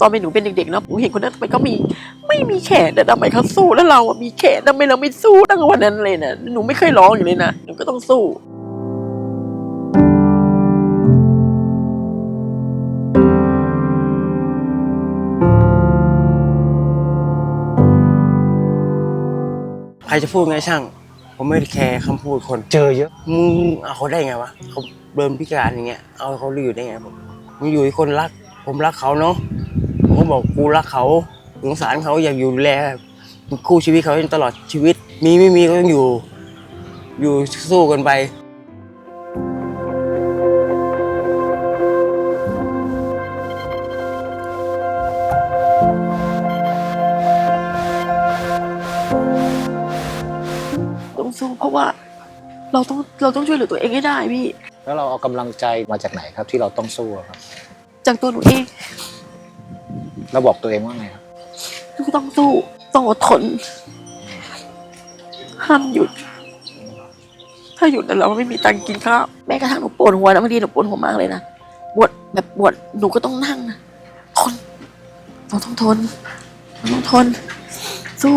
ตอนเป็นหนูเป็นเด็กๆเนาะหนูเห็นคนนั้นมันก็มี ไม่มีแขนแต่ทำไมเขาสู้แล้วเราอะมีแขนทำไมเราไม่สู้ตั้งแต่วันนั้นเลยนะหนูไม่เคยร้องอยู่เลยนะหนูก็ต้องสู้ใครจะพูดไงช่าง ผมไม่ได้แคร์คำพูดคน เจอเยอะมึงเอาเขาได้ไงวะเขาเดินพิการอย่างเงี้ย เอาเขาอยู่ได้ไงผมมึงอยู่ที่คนรัก ผมรักเขาเนาะ ผมก็บอกกูรักเขาสงสารเขาอยากอยู่ดูแลคู่ชีวิตเขาจนตลอดชีวิต มีไม่มีก็ต้องอยู่ อยู่สู้กันไปต้องสู้เพราะว่าเราต้องเราต้องช่วยเหลือตัวเองให้ได้พี่ แล้วเราเอากำลังใจมาจากไหนครับที่เราต้องสู้อะครับ จากตัวหนูเอง เราบอกตัวเองว่าไงครับลูกต้องสู้ต้องอดทน ห้ามหยุด ถ้าหยุดแล้วเราไม่มีตังค์กินข้าวแม้กระทั่งหนูปวดหัวนะบางทีหนูปวดหัวมากเลยนะปวดแบบปวดหนูก็ต้องนั่งนะทนเราต้องทนเราต้องทน สู้